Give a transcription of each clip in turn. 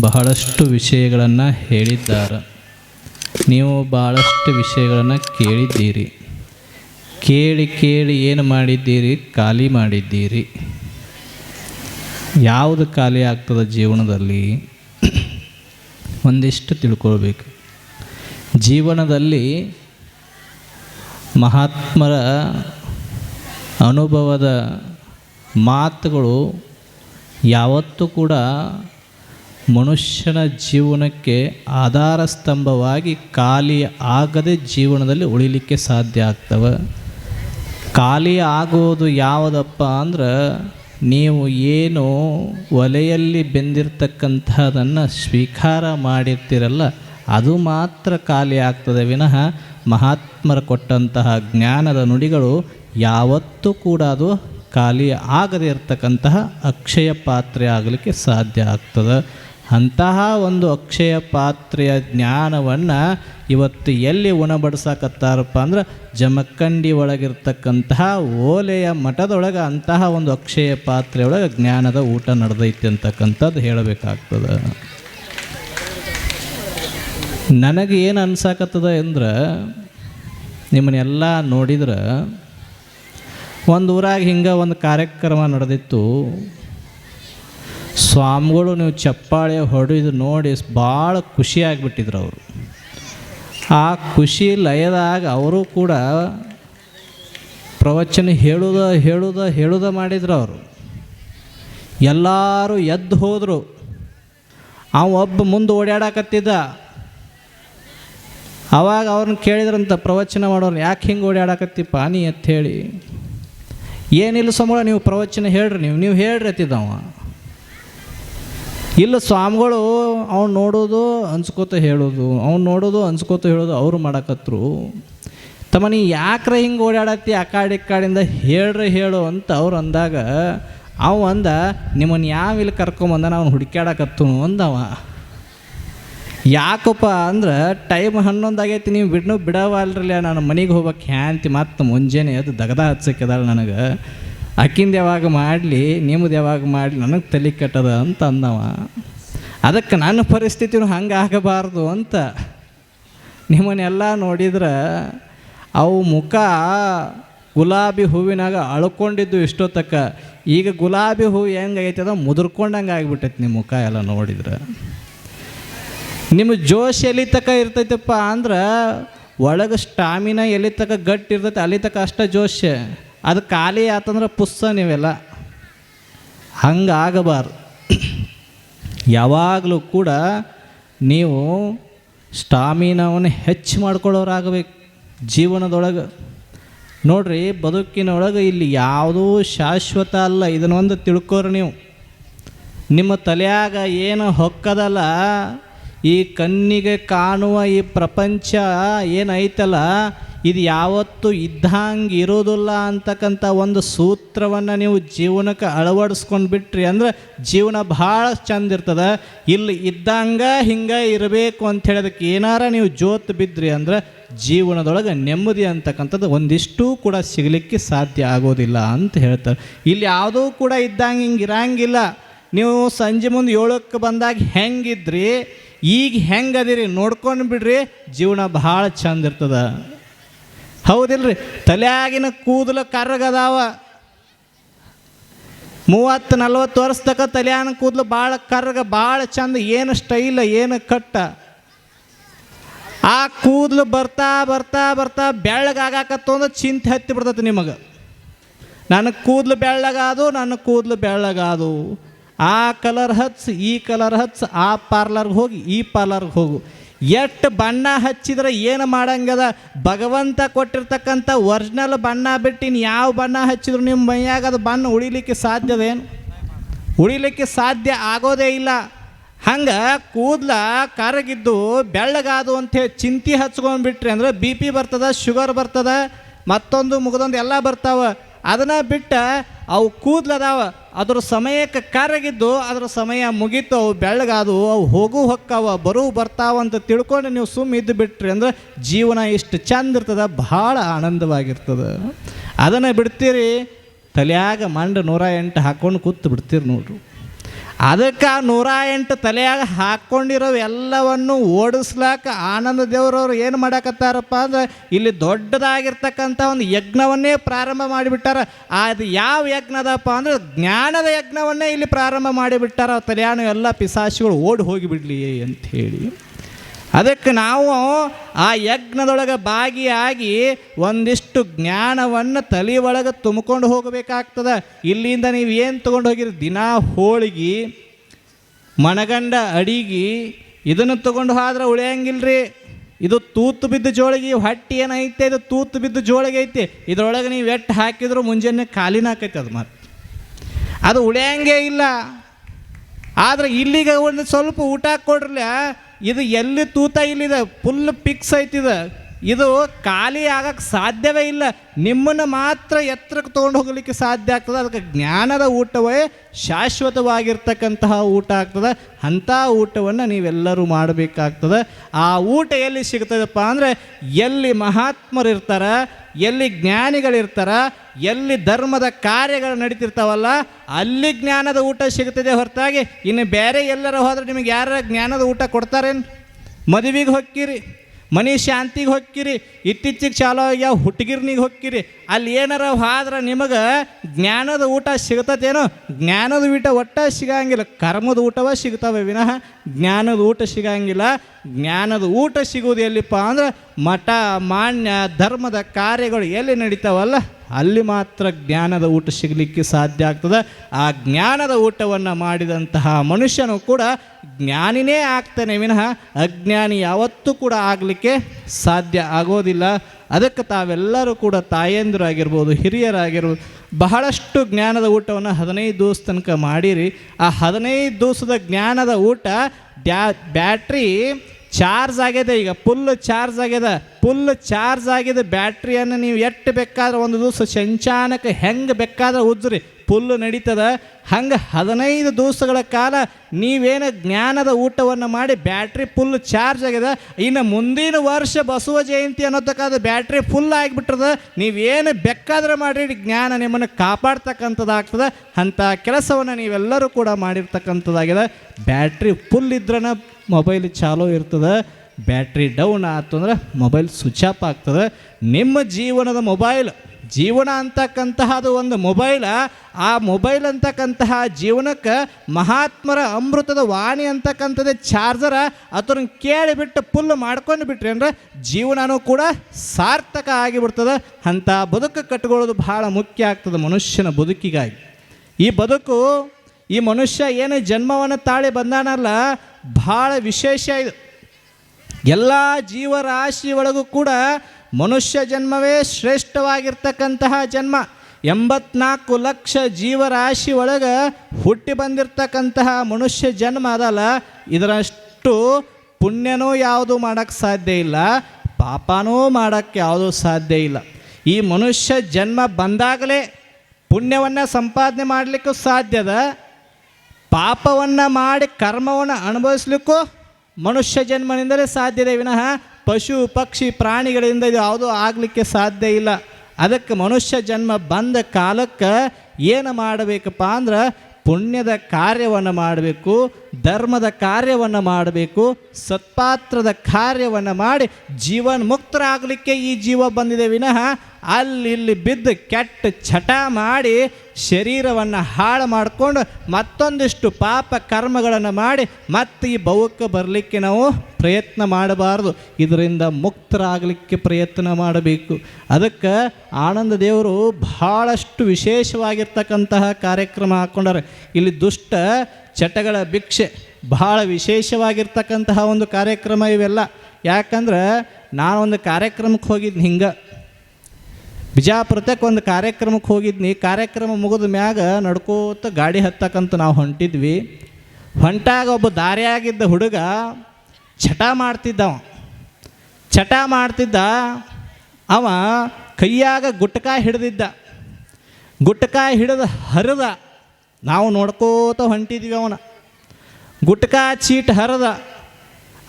ಬಹಳಷ್ಟು ವಿಷಯಗಳನ್ನು ಹೇಳಿದ್ದಾರೆ. ನೀವು ಬಹಳಷ್ಟು ವಿಷಯಗಳನ್ನು ಕೇಳಿದ್ದೀರಿ. ಕೇಳಿ ಕೇಳಿ ಏನು ಮಾಡಿದ್ದೀರಿ? ಖಾಲಿ ಮಾಡಿದ್ದೀರಿ. ಯಾವುದು ಖಾಲಿ ಆಗ್ತದೆ ಜೀವನದಲ್ಲಿ? ಒಂದಿಷ್ಟು ತಿಳ್ಕೊಳ್ಬೇಕು. ಜೀವನದಲ್ಲಿ ಮಹಾತ್ಮರ ಅನುಭವದ ಮಾತುಗಳು ಯಾವತ್ತೂ ಕೂಡ ಮನುಷ್ಯನ ಜೀವನಕ್ಕೆ ಆಧಾರ ಸ್ತಂಭವಾಗಿ ಖಾಲಿ ಆಗದೆ ಜೀವನದಲ್ಲಿ ಉಳಿಲಿಕ್ಕೆ ಸಾಧ್ಯ ಆಗ್ತವೆ. ಖಾಲಿ ಆಗೋದು ಯಾವುದಪ್ಪ ಅಂದ್ರೆ ನೀವು ಏನು ಒಲೆಯಲ್ಲಿ ಬೆಂದಿರ್ತಕ್ಕಂಥದ್ದನ್ನು ಸ್ವೀಕಾರ ಮಾಡಿರ್ತೀರಲ್ಲ, ಅದು ಮಾತ್ರ ಖಾಲಿ ಆಗ್ತದೆ. ವಿನಃ ಮಹಾತ್ಮರ ಕೊಟ್ಟಂತಹ ಜ್ಞಾನದ ನುಡಿಗಳು ಯಾವತ್ತೂ ಕೂಡ ಅದು ಖಾಲಿ ಆಗದೇ ಇರತಕ್ಕಂತಹ ಅಕ್ಷಯ ಪಾತ್ರೆ ಆಗಲಿಕ್ಕೆ ಸಾಧ್ಯ ಆಗ್ತದೆ. ಅಂತಹ ಒಂದು ಅಕ್ಷಯ ಪಾತ್ರೆಯ ಜ್ಞಾನವನ್ನು ಇವತ್ತು ಎಲ್ಲಿ ಉಣಬಡಿಸಕತ್ತಾರಪ್ಪ ಅಂದ್ರೆ ಜಮಖಂಡಿ ಒಳಗಿರ್ತಕ್ಕಂತಹ ಓಲೆಯ ಮಠದೊಳಗೆ ಅಂತಹ ಒಂದು ಅಕ್ಷಯ ಪಾತ್ರೆಯೊಳಗೆ ಜ್ಞಾನದ ಊಟ ನಡೆದೈತೆ ಅಂತಕ್ಕಂಥದ್ದು ಹೇಳಬೇಕಾಗ್ತದೆ. ನನಗೆ ಏನು ಅನ್ಸಾಕತ್ತದ ಅಂದ್ರೆ ನಿಮ್ಮನ್ನೆಲ್ಲ ನೋಡಿದ್ರೆ ಒಂದು ಊರಾಗ ಹಿಂಗೆ ಒಂದು ಕಾರ್ಯಕ್ರಮ ನಡೆದಿತ್ತು. ಸ್ವಾಮಿಗಳು ನೀವು ಚಪ್ಪಾಳೆ ಹೊಡೆದು ನೋಡಿ ಭಾಳ ಖುಷಿಯಾಗಿಬಿಟ್ಟಿದ್ರು ಅವರು. ಆ ಖುಷಿ ಲಯದಾಗ ಅವರು ಕೂಡ ಪ್ರವಚನ ಹೇಳುದ ಹೇಳುದ ಹೇಳುದ ಮಾಡಿದ್ರು ಅವರು. ಎಲ್ಲರೂ ಎದ್ದು ಹೋದರು. ಅವ ಒಬ್ಬ ಮುಂದೆ ಓಡಾಡಕತ್ತಿದ್ದ. ಆವಾಗ ಅವ್ರನ್ನ ಕೇಳಿದ್ರಂತ ಪ್ರವಚನ ಮಾಡೋರು ಯಾಕೆ ಹಿಂಗೆ ಓಡಾಡಕತ್ತಿಪ್ಪ ನೀ? ಹೇಳಿ, ಏನಿಲ್ಲ ಸಂಬಳ ನೀವು ಪ್ರವಚನ ಹೇಳ್ರಿ, ನೀವು ನೀವು ಹೇಳ್ರಿ ಅತ್ತಿದ್ದವ ಇಲ್ಲ ಸ್ವಾಮಿಗಳು ಅವ್ನು ನೋಡೋದು ಅನ್ಸ್ಕೋತ ಹೇಳೋದು, ಅವ್ನು ನೋಡೋದು ಅನ್ಸ್ಕೋತ ಹೇಳೋದು ಅವರು ಮಾಡಕತ್ರು. ತಮ್ಮ ನೀ ಯಾಕ್ರ ಹಿಂಗೆ ಓಡಾಡತ್ತಿ ಆ ಕಾಡಿ ಕಾಡಿಂದ ಹೇಳ್ರಿ ಹೇಳು ಅಂತ ಅವ್ರು ಅಂದಾಗ, ಅವ ಅಂದ ನಿಮ್ಮನ್ನು ಯಾವ ಇಲ್ಲಿ ಕರ್ಕೊಂಬಂದ ಅವ್ನು ಹುಡುಕ್ಯಾಡಕತ್ತು ಅಂದವ. ಯಾಕಪ್ಪ ಅಂದ್ರೆ, ಟೈಮ್ ಹನ್ನೊಂದಾಗೈತಿ, ನೀವು ಬಿಡ್ನು ಬಿಡವಲ್ರಲ್ಲ ನಾನು ಮನೆಗೆ ಹೋಗ್ಬೇಕು ಹ್ಯಾಂತಿ, ಮತ್ತು ಮುಂಜಾನೆ ಅದು ದಗದ ಹಚ್ಚಕ್ಕಿದಾಳೆ ನನಗೆ. ಅಕ್ಕಿಂದ ಯಾವಾಗ ಮಾಡಲಿ ನಿಮ್ಮದು ಯಾವಾಗ ಮಾಡಲಿ, ನನಗೆ ತಲೆ ಕಟ್ಟದ ಅಂತ ಅಂದವ. ಅದಕ್ಕೆ ನನ್ನ ಪರಿಸ್ಥಿತಿನೂ ಹಂಗೆ ಆಗಬಾರ್ದು ಅಂತ ನಿಮ್ಮನ್ನೆಲ್ಲ ನೋಡಿದ್ರೆ ಅವು ಮುಖ ಗುಲಾಬಿ ಹೂವಿನಾಗ ಅಳ್ಕೊಂಡಿದ್ದು ಇಷ್ಟೊತ್ತಕ್ಕ. ಈಗ ಗುಲಾಬಿ ಹೂವು ಹೆಂಗೈತದ ಮುದುರ್ಕೊಂಡಂಗೆ ಆಗಿಬಿಟ್ಟೈತೆ ನಿಮ್ಮ ಮುಖ ಎಲ್ಲ ನೋಡಿದ್ರೆ. ನಿಮ್ಮ ಜೋಶ್ ಎಲ್ಲಿ ತಕ ಇರ್ತೈತಪ್ಪ ಅಂದ್ರೆ ಒಳಗೆ ಸ್ಟಾಮಿನ ಎಲ್ಲಿ ತಕ ಗಟ್ಟಿ ಇರ್ತೈತೆ, ಅಲ್ಲಿ ತಕ ಅಷ್ಟ ಜೋಶ್. ಅದು ಖಾಲಿ ಆತಂದ್ರೆ ಪುಸ್ಸ ನೀವೆಲ್ಲ. ಹಂಗಾಗಬಾರ್ದು. ಯಾವಾಗಲೂ ಕೂಡ ನೀವು ಸ್ಟಾಮಿನವನ್ನು ಹೆಚ್ಚು ಮಾಡ್ಕೊಳ್ಳೋರಾಗಬೇಕು ಜೀವನದೊಳಗೆ. ನೋಡ್ರಿ, ಬದುಕಿನೊಳಗೆ ಇಲ್ಲಿ ಯಾವುದೂ ಶಾಶ್ವತ ಅಲ್ಲ ಇದನ್ನೊಂದು ತಿಳ್ಕೋರಿ ನೀವು. ನಿಮ್ಮ ತಲೆಯಾಗ ಏನು ಹೊಕ್ಕದಲ್ಲ, ಈ ಕಣ್ಣಿಗೆ ಕಾಣುವ ಈ ಪ್ರಪಂಚ ಏನೈತಲ್ಲ ಇದು ಯಾವತ್ತೂ ಇದ್ದಂಗೆ ಇರೋದಿಲ್ಲ ಅಂತಕ್ಕಂಥ ಒಂದು ಸೂತ್ರವನ್ನು ನೀವು ಜೀವನಕ್ಕೆ ಅಳವಡಿಸ್ಕೊಂಡು ಬಿಟ್ರಿ ಅಂದ್ರೆ ಜೀವನ ಭಾಳ ಚಂದ ಇರ್ತದೆ. ಇಲ್ಲಿ ಇದ್ದಂಗೆ ಹಿಂಗೆ ಇರಬೇಕು ಅಂತ ಹೇಳೋದಕ್ಕೆ ಏನಾರ ನೀವು ಜೋತು ಬಿದ್ರಿ ಅಂದ್ರೆ ಜೀವನದೊಳಗೆ ನೆಮ್ಮದಿ ಅಂತಕ್ಕಂಥದ್ದು ಒಂದಿಷ್ಟು ಕೂಡ ಸಿಗಲಿಕ್ಕೆ ಸಾಧ್ಯ ಆಗೋದಿಲ್ಲ ಅಂತ ಹೇಳ್ತಾರೆ. ಇಲ್ಲಿ ಯಾವುದೂ ಕೂಡ ಇದ್ದಂಗೆ ಹಿಂಗೆ ಇರಂಗಿಲ್ಲ. ನೀವು ಸಂಜೆ ಮುಂದೆ ಏಳಕ್ಕೆ ಬಂದಾಗ ಹೆಂಗಿದ್ರಿ? ಈಗ ಹೆಂಗದಿರಿ ನೋಡ್ಕೊಂಡು ಬಿಡ್ರಿ, ಜೀವನ ಭಾಳ ಚಂದ ಇರ್ತದ. ಹೌದಿಲ್ರಿ? ತಲೆಯಾಗಿನ ಕೂದಲ ಕರ್ರಗದಾವ ಮೂವತ್ತು, ನಲ್ವತ್ತು ವರ್ಷ ತಕ ತಲೆಯಾನ ಕೂದಲು ಭಾಳ ಕರ್ರಗ ಭಾಳ ಚಂದ, ಏನು ಸ್ಟೈಲ ಏನು ಕಟ್ಟ. ಆ ಕೂದಲು ಬರ್ತಾ ಬರ್ತಾ ಬರ್ತಾ ಬೆಳ್ಳಗಾಗತ್ತು ಅಂದ್ರೆ ಚಿಂತೆ ಹತ್ತಿ ಬಿಡ್ತೈತೆ ನಿಮಗೆ. ನನ್ನ ಕೂದಲು ಬೆಳ್ಳಗಾದು, ನನ್ನ ಕೂದಲು ಬೆಳ್ಳಗಾದು. ಆ ಕಲರ್ ಹಚ್ಚ ಈ ಕಲರ್ ಹಚ್ಚ ಆ ಪಾರ್ಲರ್ಗೆ ಹೋಗಿ, ಈ ಪಾರ್ಲರ್ಗೆ ಹೋಗು. ಎಷ್ಟು ಬಣ್ಣ ಹಚ್ಚಿದ್ರೆ ಏನು ಮಾಡಂಗದ? ಭಗವಂತ ಕೊಟ್ಟಿರ್ತಕ್ಕಂಥ ಒರಿಜಿನಲ್ ಬಣ್ಣ ಬಿಟ್ಟಿನ ಯಾವ ಬಣ್ಣ ಹಚ್ಚಿದ್ರು ನಿಮ್ಮ ಮೈಯಾಗ ಅದು ಬಣ್ಣ ಉಳಿಲಿಕ್ಕೆ ಸಾಧ್ಯದೇನು ಉಳಿಲಿಕ್ಕೆ ಸಾಧ್ಯ ಆಗೋದೇ ಇಲ್ಲ. ಹಂಗೆ ಕೂದಲ ಕರಗಿದ್ದು ಬೆಳ್ಳಗಾದು ಅಂಥೇಳಿ ಚಿಂತೆ ಹಚ್ಕೊಂಡು ಬಿಟ್ರಿ ಅಂದ್ರೆ ಬಿ ಪಿ ಬರ್ತದ, ಶುಗರ್ ಬರ್ತದ, ಮತ್ತೊಂದು, ಮುಗಿದೊಂದು ಎಲ್ಲ ಬರ್ತಾವ. ಅದನ್ನು ಬಿಟ್ಟು ಅವು ಕೂದ್ಲದಾವ. ಅದ್ರ ಸಮಯಕ್ಕೆ ಕರಗಿದ್ದು, ಅದ್ರ ಸಮಯ ಮುಗೀತು, ಅವು ಬೆಳಗಾದವು ಅವು ಹೋಗು ಹೊಕ್ಕಾವ, ಬರು ಬರ್ತಾವ ಅಂತ ತಿಳ್ಕೊಂಡು ನೀವು ಸುಮ್ಮ ಇದ್ದು ಬಿಟ್ರಿ ಅಂದ್ರೆ ಜೀವನ ಇಷ್ಟು ಚಂದ ಇರ್ತದ, ಭಾಳ ಆನಂದವಾಗಿರ್ತದೆ. ಅದನ್ನು ಬಿಡ್ತೀರಿ, ತಲೆಯಾಗ ಮಂಡ ನೂರ ಎಂಟು ಹಾಕ್ಕೊಂಡು ಕೂತು ಬಿಡ್ತೀರಿ ನೋಡ್ರಿ. ಅದಕ್ಕೆ ನೂರ ಎಂಟು ತಲೆಯಾಗ ಹಾಕ್ಕೊಂಡಿರೋ ಎಲ್ಲವನ್ನು ಓಡಿಸ್ಲಾಕ ಆನಂದ ದೇವರವ್ರು ಏನು ಮಾಡಕತ್ತಾರಪ್ಪ ಅಂದ್ರೆ ಇಲ್ಲಿ ದೊಡ್ಡದಾಗಿರ್ತಕ್ಕಂಥ ಒಂದು ಯಜ್ಞವನ್ನೇ ಪ್ರಾರಂಭ ಮಾಡಿಬಿಟ್ಟಾರ. ಅದು ಯಾವ ಯಜ್ಞದಪ್ಪ ಅಂದ್ರೆ ಜ್ಞಾನದ ಯಜ್ಞವನ್ನೇ ಇಲ್ಲಿ ಪ್ರಾರಂಭ ಮಾಡಿಬಿಟ್ಟಾರ. ತಲೆಯಾನು ಎಲ್ಲ ಪಿಸಾಶಿಗಳು ಓಡಿ ಹೋಗಿಬಿಡ್ಲಿ ಅಂತ ಹೇಳಿ. ಅದಕ್ಕೆ ನಾವು ಆ ಯಜ್ಞದೊಳಗೆ ಭಾಗಿಯಾಗಿ ಒಂದಿಷ್ಟು ಜ್ಞಾನವನ್ನು ತಲೆ ಒಳಗೆ ತುಂಬಿಕೊಂಡು ಹೋಗಬೇಕಾಗ್ತದೆ. ಇಲ್ಲಿಂದ ನೀವು ಏನು ತೊಗೊಂಡು ಹೋಗಿರಿ? ದಿನಾ ಹೋಳಿಗೆ, ಮಣಗಂಡ, ಅಡಿಗೆ, ಇದನ್ನು ತೊಗೊಂಡು ಹೋದ್ರೆ ಉಳಿಯಂಗಿಲ್ರಿ. ಇದು ತೂತು ಬಿದ್ದ ಜೋಳಿಗೆ ಹೊಟ್ಟಿ ಏನೈತೆ? ಇದು ತೂತು ಬಿದ್ದ ಜೋಳಿಗೆ ಐತೆ. ಇದ್ರೊಳಗೆ ನೀವು ಎಟ್ಟು ಹಾಕಿದ್ರು ಮುಂಜಾನೆ ಕಾಲಿನ ಹಾಕೈತೆ ಅದು ಮತ್ತೆ ಅದು ಉಳಿಯಂಗೇ ಇಲ್ಲ. ಆದ್ರೆ ಇಲ್ಲಿಗೆ ಒಂದು ಸ್ವಲ್ಪ ಊಟ ಕೊಡ್ರಲ್ಲ ಇದು ಎಲ್ಲಿ ತೂತ ಇಲ್ಲಿದೆ? ಫುಲ್ ಪಿಕ್ಸ್ ಐತಿದ ಇದು ಖಾಲಿ ಆಗಕ್ಕೆ ಸಾಧ್ಯವೇ ಇಲ್ಲ. ನಿಮ್ಮನ್ನು ಮಾತ್ರ ಎತ್ತರಕ್ಕೆ ತೊಗೊಂಡು ಹೋಗಲಿಕ್ಕೆ ಸಾಧ್ಯ ಆಗ್ತದೆ. ಅದಕ್ಕೆ ಜ್ಞಾನದ ಊಟವೇ ಶಾಶ್ವತವಾಗಿರ್ತಕ್ಕಂತಹ ಊಟ ಆಗ್ತದೆ. ಅಂಥ ಊಟವನ್ನು ನೀವೆಲ್ಲರೂ ಮಾಡಬೇಕಾಗ್ತದೆ. ಆ ಊಟ ಎಲ್ಲಿ ಸಿಗ್ತದಪ್ಪ ಅಂದರೆ, ಎಲ್ಲಿ ಮಹಾತ್ಮರು ಇರ್ತಾರೆ ಎಲ್ಲಿ ಜ್ಞಾನಿಗಳಿರ್ತಾರ, ಎಲ್ಲಿ ಧರ್ಮದ ಕಾರ್ಯಗಳು ನಡೀತಿರ್ತಾವಲ್ಲ, ಅಲ್ಲಿ ಜ್ಞಾನದ ಊಟ ಸಿಗ್ತದೆ ಹೊರತಾಗಿ. ಇನ್ನು ಬೇರೆ ಎಲ್ಲರೂ ಹೋದರೆ ನಿಮಗೆ ಯಾರ ಜ್ಞಾನದ ಊಟ ಕೊಡ್ತಾರೇನು? ಮದುವೆಗೆ ಹೊಕ್ಕಿರಿ ಮನೆ ಶಾಂತಿಗೆ ಹೊಕ್ಕಿರಿ, ಇತ್ತೀಚಿಗೆ ಚಾಲೋ ಆಗ್ಯಾವ ಹುಟ್ಟಿಗಿರ್ನಿಗೆ ಹೊಕ್ಕಿರಿ. ಅಲ್ಲಿ ಏನಾರ ಆದ್ರೆ ನಿಮಗೆ ಜ್ಞಾನದ ಊಟ ಸಿಗ್ತತೇನೋ, ಜ್ಞಾನದ ಊಟ ಒಟ್ಟ ಸಿಗಂಗಿಲ್ಲ, ಕರ್ಮದ ಊಟವೇ ಸಿಗ್ತವೆ ವಿನಃ ಜ್ಞಾನದ ಊಟ ಸಿಗಂಗಿಲ್ಲ. ಜ್ಞಾನದ ಊಟ ಸಿಗುವುದು ಎಲ್ಲಿಪ್ಪ ಅಂದ್ರೆ ಮಠ, ಮಾನ್ಯ, ಧರ್ಮದ ಕಾರ್ಯಗಳು ಎಲ್ಲಿ ನಡೀತಾವಲ್ಲ? ಅಲ್ಲಿ ಮಾತ್ರ ಜ್ಞಾನದ ಊಟ ಸಿಗಲಿಕ್ಕೆ ಸಾಧ್ಯ ಆಗ್ತದೆ. ಆ ಜ್ಞಾನದ ಊಟವನ್ನು ಮಾಡಿದಂತಹ ಮನುಷ್ಯನು ಕೂಡ ಜ್ಞಾನಿನೇ ಆಗ್ತಾನೆ ವಿನಃ ಅಜ್ಞಾನಿ ಯಾವತ್ತೂ ಕೂಡ ಆಗಲಿಕ್ಕೆ ಸಾಧ್ಯ ಆಗೋದಿಲ್ಲ. ಅದಕ್ಕೆ ತಾವೆಲ್ಲರೂ ಕೂಡ ತಾಯಂದಿರಾಗಿರ್ಬೋದು, ಹಿರಿಯರಾಗಿರ್ಬೋದು, ಬಹಳಷ್ಟು ಜ್ಞಾನದ ಊಟವನ್ನು ಹದಿನೈದು ದಿವಸ ತನಕ ಮಾಡಿರಿ. ಆ ಹದಿನೈದು ದಿವಸದ ಜ್ಞಾನದ ಊಟ ಬ್ಯಾಟ್ರಿ ಚಾರ್ಜ್ ಆಗಿದೆ, ಈಗ ಫುಲ್ ಚಾರ್ಜ್ ಆಗ್ಯದ ಫುಲ್ ಚಾರ್ಜ್ ಆಗಿದ ಬ್ಯಾಟ್ರಿಯನ್ನು ನೀವು ಎಷ್ಟು ಬೇಕಾದ್ರೆ ಒಂದು ದಿವಸ ಸಂಚಾನಕ್ಕೆ ಹೆಂಗೆ ಬೇಕಾದ್ರೆ ಉಜ್ರಿ ಫುಲ್ ನಡೀತದ. ಹಂಗೆ ಹದಿನೈದು ದಿವಸಗಳ ಕಾಲ ನೀವೇನು ಜ್ಞಾನದ ಊಟವನ್ನು ಮಾಡಿ ಬ್ಯಾಟ್ರಿ ಫುಲ್ ಚಾರ್ಜ್ ಆಗಿದೆ ಇನ್ನು ಮುಂದಿನ ವರ್ಷ ಬಸವ ಜಯಂತಿ ಅನ್ನೋತಕ್ಕಾದ ಬ್ಯಾಟ್ರಿ ಫುಲ್ ಆಗಿಬಿಟ್ರದ. ನೀವೇನು ಬೇಕಾದ್ರೆ ಮಾಡಿ ಜ್ಞಾನ ನಿಮ್ಮನ್ನು ಕಾಪಾಡ್ತಕ್ಕಂಥದ್ದಾಗ್ತದೆ. ಅಂಥ ಕೆಲಸವನ್ನು ನೀವೆಲ್ಲರೂ ಕೂಡ ಮಾಡಿರ್ತಕ್ಕಂಥದ್ದಾಗಿದೆ ಬ್ಯಾಟ್ರಿ ಫುಲ್ ಇದ್ರನ ಮೊಬೈಲ್ ಚಾಲೂ ಇರ್ತದೆ. ಬ್ಯಾಟ್ರಿ ಡೌನ್ ಆಯ್ತು ಅಂದ್ರೆ ಮೊಬೈಲ್ ಸ್ವಿಚ್ ಆಫ್ ಆಗ್ತದೆ. ನಿಮ್ಮ ಜೀವನದ ಮೊಬೈಲ್ ಜೀವನ ಅಂತಕ್ಕಂತಹದ್ದು ಒಂದು ಮೊಬೈಲ, ಆ ಮೊಬೈಲ್ ಅಂತಕ್ಕಂತಹ ಜೀವನಕ್ಕೆ ಮಹಾತ್ಮರ ಅಮೃತದ ವಾಣಿ ಅಂತಕ್ಕಂಥದ್ದೇ ಚಾರ್ಜರ ಅದನ್ನ ಕೇಳಿಬಿಟ್ಟು ಫುಲ್ ಮಾಡ್ಕೊಂಡು ಬಿಟ್ರಿ ಅಂದ್ರೆ ಜೀವನನೂ ಕೂಡ ಸಾರ್ಥಕ ಆಗಿಬಿಡ್ತದೆ. ಅಂಥ ಬದುಕು ಕಟ್ಕೊಳ್ಳೋದು ಬಹಳ ಮುಖ್ಯ ಆಗ್ತದೆ ಮನುಷ್ಯನ ಬದುಕಿಗಾಗಿ. ಈ ಬದುಕು, ಈ ಮನುಷ್ಯ ಏನು ಜನ್ಮವನ್ನು ತಾಳಿ ಬಂದಾನಲ್ಲ ಭಾಳ ವಿಶೇಷ ಇದು. ಎಲ್ಲ ಜೀವರಾಶಿ ಒಳಗೂ ಕೂಡ ಮನುಷ್ಯ ಜನ್ಮವೇ ಶ್ರೇಷ್ಠವಾಗಿರ್ತಕ್ಕಂತಹ ಜನ್ಮ. ಎಂಬತ್ನಾಲ್ಕು ಲಕ್ಷ ಜೀವರಾಶಿ ಒಳಗೆ ಹುಟ್ಟಿ ಬಂದಿರತಕ್ಕಂತಹ ಮನುಷ್ಯ ಜನ್ಮ ಅದಲ್ಲ. ಇದರಷ್ಟು ಪುಣ್ಯನೂ ಯಾವುದು ಮಾಡೋಕ್ಕೆ ಸಾಧ್ಯ ಇಲ್ಲ, ಪಾಪನೂ ಮಾಡೋಕ್ಕೆ ಯಾವುದೂ ಸಾಧ್ಯ ಇಲ್ಲ. ಈ ಮನುಷ್ಯ ಜನ್ಮ ಬಂದಾಗಲೇ ಪುಣ್ಯವನ್ನು ಸಂಪಾದನೆ ಮಾಡಲಿಕ್ಕೂ ಸಾಧ್ಯದ, ಪಾಪವನ್ನು ಮಾಡಿ ಕರ್ಮವನ್ನು ಅನುಭವಿಸ್ಲಿಕ್ಕೂ ಮನುಷ್ಯ ಜನ್ಮನಿಂದಲೇ ಸಾಧ್ಯದೆ ವಿನಃ ಪಶು, ಪಕ್ಷಿ, ಪ್ರಾಣಿಗಳಿಂದ ಇದು ಯಾವುದೂ ಆಗಲಿಕ್ಕೆ ಸಾಧ್ಯ ಇಲ್ಲ. ಅದಕ್ಕೆ ಮನುಷ್ಯ ಜನ್ಮ ಬಂದ ಕಾಲಕ್ಕೆ ಏನು ಮಾಡಬೇಕಪ್ಪ ಅಂದ್ರೆ ಪುಣ್ಯದ ಕಾರ್ಯವನ್ನು ಮಾಡಬೇಕು, ಧರ್ಮದ ಕಾರ್ಯವನ್ನು ಮಾಡಬೇಕು, ಸತ್ಪಾತ್ರದ ಕಾರ್ಯವನ್ನು ಮಾಡಿ ಜೀವನ್ ಮುಕ್ತರಾಗಲಿಕ್ಕೆ ಈ ಜೀವ ಬಂದಿದೆ. ವಿನಃ ಅಲ್ಲಿ ಇಲ್ಲಿ ಬಿದ್ದು ಕೆಟ್ಟ ಚಟ ಮಾಡಿ ಶರೀರವನ್ನು ಹಾಳು ಮಾಡಿಕೊಂಡು ಮತ್ತೊಂದಿಷ್ಟು ಪಾಪ ಕರ್ಮಗಳನ್ನು ಮಾಡಿ ಮತ್ತೆ ಈ ಭವಕ್ಕೆ ಬರಲಿಕ್ಕೆ ನಾವು ಪ್ರಯತ್ನ ಮಾಡಬಾರ್ದು. ಇದರಿಂದ ಮುಕ್ತರಾಗಲಿಕ್ಕೆ ಪ್ರಯತ್ನ ಮಾಡಬೇಕು. ಅದಕ್ಕೆ ಆನಂದ ದೇವರು ಬಹಳಷ್ಟು ವಿಶೇಷವಾಗಿರ್ತಕ್ಕಂತಹ ಕಾರ್ಯಕ್ರಮ ಹಾಕ್ಕೊಂಡಾರೆ. ಇಲ್ಲಿ ದುಷ್ಟ ಚಟಗಳ ಭಿಕ್ಷೆ ಬಹಳ ವಿಶೇಷವಾಗಿರ್ತಕ್ಕಂತಹ ಒಂದು ಕಾರ್ಯಕ್ರಮ ಇವೆಲ್ಲ. ಯಾಕಂದ್ರೆ ನಾನೊಂದು ಕಾರ್ಯಕ್ರಮಕ್ಕೆ ಹೋಗಿದ್ದು ಹಿಂಗೆ. ಬಿಜಾಪುರಕ್ಕೆ ಒಂದು ಕಾರ್ಯಕ್ರಮಕ್ಕೆ ಹೋಗಿದ್ನಿ. ಕಾರ್ಯಕ್ರಮ ಮುಗಿದ ಮ್ಯಾಗ ನಡ್ಕೋತ ಗಾಡಿ ಹತ್ತಕ್ಕಂತ ನಾವು ಹೊಂಟಿದ್ವಿ. ಹೊಂಟಾಗ ಒಬ್ಬ ದಾರಿಯಾಗಿದ್ದ ಹುಡುಗ ಚಟ ಮಾಡ್ತಿದ್ದವ. ಚಟ ಮಾಡ್ತಿದ್ದ ಅವ ಕೈಯಾಗ ಗುಟ್ಕ ಹಿಡ್ದಿದ್ದ. ಗುಟ್ಕ ಹಿಡಿದು ಹರಿದ ನಾವು ನೋಡ್ಕೋತ ಹೊಂಟಿದ್ವಿ ಅವನ. ಗುಟ್ಕ ಚೀಟ್ ಹರಿದ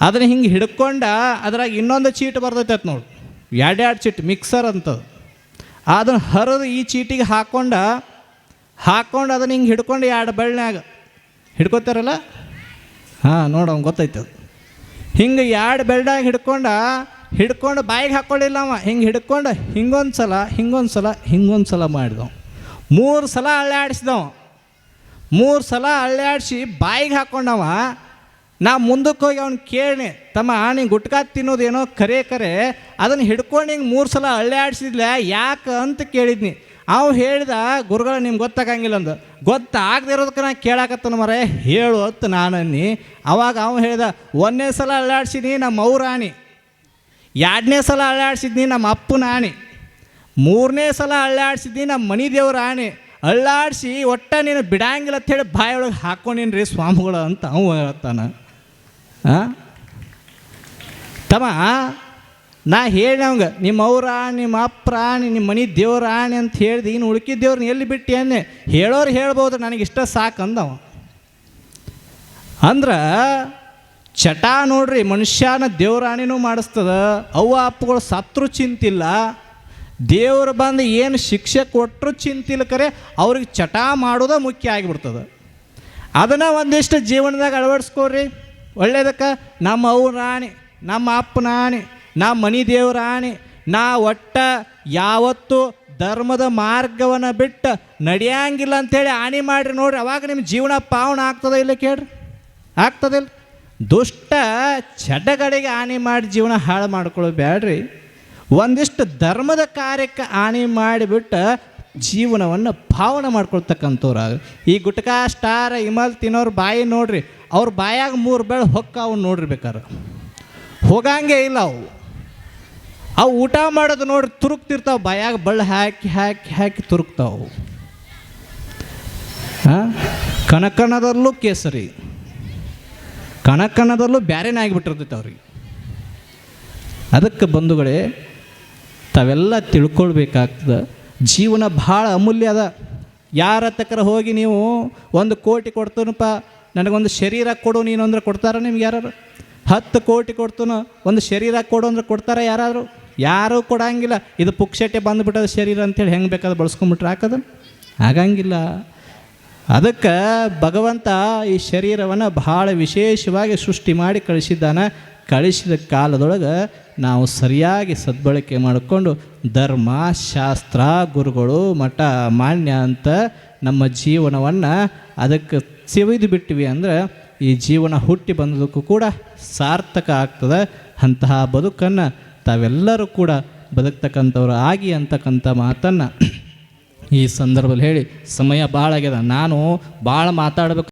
ಅದನ್ನ ಹಿಂಗೆ ಹಿಡ್ಕೊಂಡ ಅದ್ರಾಗ ಇನ್ನೊಂದು ಚೀಟ್ ಬರ್ತೈತೆ ನೋಡು. ಎರಡೆರಡು ಚೀಟ್ ಮಿಕ್ಸರ್ ಅಂತದು. ಅದನ್ನು ಹರಿದು ಈ ಚೀಟಿಗೆ ಹಾಕ್ಕೊಂಡು ಹಾಕ್ಕೊಂಡು ಅದನ್ನು ಹಿಂಗೆ ಹಿಡ್ಕೊಂಡು ಎರಡು ಬೆಳ್ಳಿನಾಗ ಹಿಡ್ಕೊತಾರಲ್ಲ? ಹಾಂ ನೋಡವ್ ಗೊತ್ತೈತೆ ಅದು. ಹಿಂಗೆ ಎರಡು ಬೆಳ್ಳಾಗ ಹಿಡ್ಕೊಂಡ, ಹಿಡ್ಕೊಂಡು ಬಾಯಿಗೆ ಹಾಕ್ಕೊಳ್ಳಿಲ್ಲ ಅವ. ಹಿಂಗೆ ಹಿಡ್ಕೊಂಡು, ಹಿಂಗೊಂದು ಸಲ ಹಿಂಗೊಂದು ಸಲ ಹಿಂಗೊಂದು ಸಲ ಮಾಡಿದವ. ಮೂರು ಸಲ ಅಳ್ಳಾಡಿಸಿದವ ಮೂರು ಸಲ ಅಳ್ಳಾಡಿಸಿ ಬಾಯಿಗೆ ಹಾಕ್ಕೊಂಡವ ನಾ ಮುಂದಕ್ಕೆ ಹೋಗಿ ಅವ್ನು ಕೇಳಿ ತಮ್ಮ ನೀ ಗುಟ್ಕಾ ತಿನ್ನೋದೇನೋ ಕರೆ ಕರೆ, ಅದನ್ನು ಹಿಡ್ಕೊಂಡು ಹಿಂಗೆ ಮೂರು ಸಲ ಅಳ್ಳಾಡಿಸಿದ್ಲ ಯಾಕೆ ಅಂತ ಕೇಳಿದ್ನಿ. ಅವ ಹೇಳಿದ, ಗುರುಗಳ ನಿಮ್ಗೆ ಗೊತ್ತಾಗಂಗಿಲ್ಲ ಅಂದ. ಗೊತ್ತಾಗದೇ ಇರೋದಕ್ಕೆ ನಾ ಕೇಳಾಕತ್ತನ ಮರೆ, ಹೇಳು ಅಂತ ನಾನು ಅನ್ನಿ. ಅವಾಗ ಅವ ಹೇಳಿದ, ಒಂದನೇ ಸಲ ಅಳ್ಳಾಡ್ಸಿನಿ ನಮ್ಮ ಅವ್ರಾಣಿ ಎರಡನೇ ಸಲ ಅಳ್ಳಾಡ್ಸಿದ್ನಿ ನಮ್ಮ ಅಪ್ಪನ ಆಣಿ ಮೂರನೇ ಸಲ ಅಳ್ಳಾಡ್ಸಿದ್ನಿ ನಮ್ಮ ಮನಿ ದೇವ್ರ ಆಣಿ ಅಳ್ಳಾಡಿಸಿ ಒಟ್ಟ ನೀನು ಬಿಡಂಗಿಲ್ಲ ಅಂತೇಳಿ ಬಾಯೊಳಗೆ ಹಾಕ್ಕೊಂಡಿನ್ರಿ ಸ್ವಾಮಿಗಳು ಅಂತ ಅವ ಹೇಳ್ತಾನ? ತಮ್ಮ ನಾ ಹೇಳಿ ನಿಮ್ಮ ಅವ್ರ ನಿಮ್ಮ ಅಪ್ಪ ರಾಣಿ ನಿಮ್ಮ ಮನೆ ದೇವ್ರ ರಾಣಿ ಅಂತ ಹೇಳ್ದು, ಇನ್ನು ಉಳ್ಕಿದ ಎಲ್ಲಿ ಬಿಟ್ಟು ಅನ್ನೆ? ಹೇಳೋರು ಹೇಳ್ಬೋದು, ನನಗೆ ಇಷ್ಟ ಸಾಕು ಅಂದವ. ಅಂದ್ರೆ, ಚಟ ನೋಡ್ರಿ, ಮನುಷ್ಯನ ದೇವ್ರಾಣಿನೂ ಮಾಡಿಸ್ತದ, ಅವ್ವ ಅಪ್ಪಗಳು ಸತ್ರು ಚಿಂತಿಲ್ಲ, ದೇವ್ರು ಬಂದು ಏನು ಶಿಕ್ಷೆ ಕೊಟ್ಟರು ಚಿಂತಿಲ್ಲ ಕರೆ, ಅವ್ರಿಗೆ ಚಟ ಮಾಡೋದ ಮುಖ್ಯ ಆಗಿಬಿಡ್ತದೆ. ಅದನ್ನು ಒಂದಿಷ್ಟು ಜೀವನದಾಗ ಅಳವಡಿಸ್ಕೋರಿ. ಒಳ್ಳೇದಕ್ಕೆ? ನಮ್ಮ ಅವ್ವ ರಾಣಿ, ನಮ್ಮ ಅಪ್ಪನ ಆಣೆ ನಮ್ಮ ಮನಿ ದೇವ್ರ ಆಣೆ ನಾ ಒಟ್ಟ ಯಾವತ್ತು ಧರ್ಮದ ಮಾರ್ಗವನ್ನು ಬಿಟ್ಟು ನಡೆಯಂಗಿಲ್ಲ ಅಂಥೇಳಿ ಆಣಿ ಮಾಡಿರಿ ನೋಡ್ರಿ. ಅವಾಗ ನಿಮ್ಮ ಜೀವನ ಪಾವನ ಆಗ್ತದ ಇಲ್ಲ ಕೇಳ್ರಿ? ಆಗ್ತದಿಲ್ಲ ದುಷ್ಟ ಚಡಗಡೆಗೆ ಹಾನಿ ಮಾಡಿ ಜೀವನ ಹಾಳು ಮಾಡ್ಕೊಳ್ಳೋದು ಬೇಡ್ರಿ ಒಂದಿಷ್ಟು ಧರ್ಮದ ಕಾರ್ಯಕ್ಕೆ ಹಾನಿ ಮಾಡಿಬಿಟ್ಟು ಜೀವನವನ್ನು ಪಾವನ ಮಾಡ್ಕೊಳ್ತಕ್ಕಂಥವ್ರು ಈ ಗುಟ್ಕಾ ಸ್ಟಾರ್ ಇಮಲ್ ತಿನ್ನೋರು ಬಾಯಿ ನೋಡ್ರಿ ಅವ್ರ ಬಾಯಾಗ ಮೂರು ಬೆಳೆ ಹೊಕ್ಕಾವು ನೋಡಿರ್ಬೇಕಾರೆ. ಹೋಗಂಗೆ ಇಲ್ಲ ಅವು. ಅವು ಊಟ ಮಾಡೋದು ನೋಡಿ ತುರುಕ್ತಿರ್ತಾವೆ, ಬಾಯಾಗ ಬಳ್ಳ ಹಾಕಿ ಹಾಕಿ ಹಾಕಿ ತುರುಕ್ತಾವು ಹಾಂ ಕನಕನದಲ್ಲೂ ಕೇಸರಿ. ಕಣಕಣದಲ್ಲೂ ಬ್ಯಾರೇನೇ ಆಗಿಬಿಟ್ಟಿರ್ತೈತೆ ಅವ್ರಿಗೆ. ಅದಕ್ಕೆ ಬಂಧುಗಳೇ, ತಾವೆಲ್ಲ ತಿಳ್ಕೊಳ್ಬೇಕಾಗ್ತದೆ. ಜೀವನ ಭಾಳ ಅಮೂಲ್ಯ ಅದ. ಯಾರ ತಕ್ಕರ ಹೋಗಿ ನೀವು ಒಂದು ಕೋಟಿ ಕೊಡ್ತನಪ್ಪ ನನಗೊಂದು ಶರೀರ ಕೊಡು ನೀನು ಅಂದ್ರೆ ಕೊಡ್ತಾರ ನಿಮ್ಗೆ ಯಾರು ಹತ್ತು ಕೋಟಿ ಕೊಡ್ತನು ಒಂದು ಶರೀರ ಕೊಡು ಅಂದ್ರೆ ಕೊಡ್ತಾರ ಯಾರಾದರೂ? ಯಾರೂ ಕೊಡಂಗಿಲ್ಲ. ಇದು ಪುಕ್ಷಟೆ ಬಂದುಬಿಟ್ಟದ ಶರೀರ ಅಂತೇಳಿ ಹೆಂಗೆ ಬೇಕಾದ್ರೆ ಬಳಸ್ಕೊಂಬಿಟ್ರೆ ಹಾಕದ? ಆಗಂಗಿಲ್ಲ ಅದಕ್ಕೆ ಭಗವಂತ ಈ ಶರೀರವನ್ನು ಬಹಳ ವಿಶೇಷವಾಗಿ ಸೃಷ್ಟಿ ಮಾಡಿ ಕಳಿಸಿದ್ದಾನೆ. ಕಳಿಸಿದ ಕಾಲದೊಳಗೆ ನಾವು ಸರಿಯಾಗಿ ಸದ್ಬಳಕೆ ಮಾಡಿಕೊಂಡು ಧರ್ಮ, ಶಾಸ್ತ್ರ, ಗುರುಗಳು, ಮಠ, ಮಾನ್ಯ ಅಂತ ನಮ್ಮ ಜೀವನವನ್ನು ಅದಕ್ಕೆ ಸಿವಿದು ಬಿಟ್ಟಿವಿ ಅಂದ್ರೆ ಈ ಜೀವನ ಹುಟ್ಟಿ ಬಂದದಕ್ಕೂ ಕೂಡ ಸಾರ್ಥಕ ಆಗ್ತದೆ. ಅಂತಹ ಬದುಕನ್ನು ತಾವೆಲ್ಲರೂ ಕೂಡ ಬದುಕ್ತಕ್ಕಂಥವ್ರು ಆಗಿ ಅಂತಕ್ಕಂಥ ಮಾತನ್ನು ಈ ಸಂದರ್ಭದಲ್ಲಿ ಹೇಳಿ ಸಮಯ ಭಾಳ ಆಗ್ಯದ ನಾನು ಭಾಳ ಮಾತಾಡ್ಬೇಕು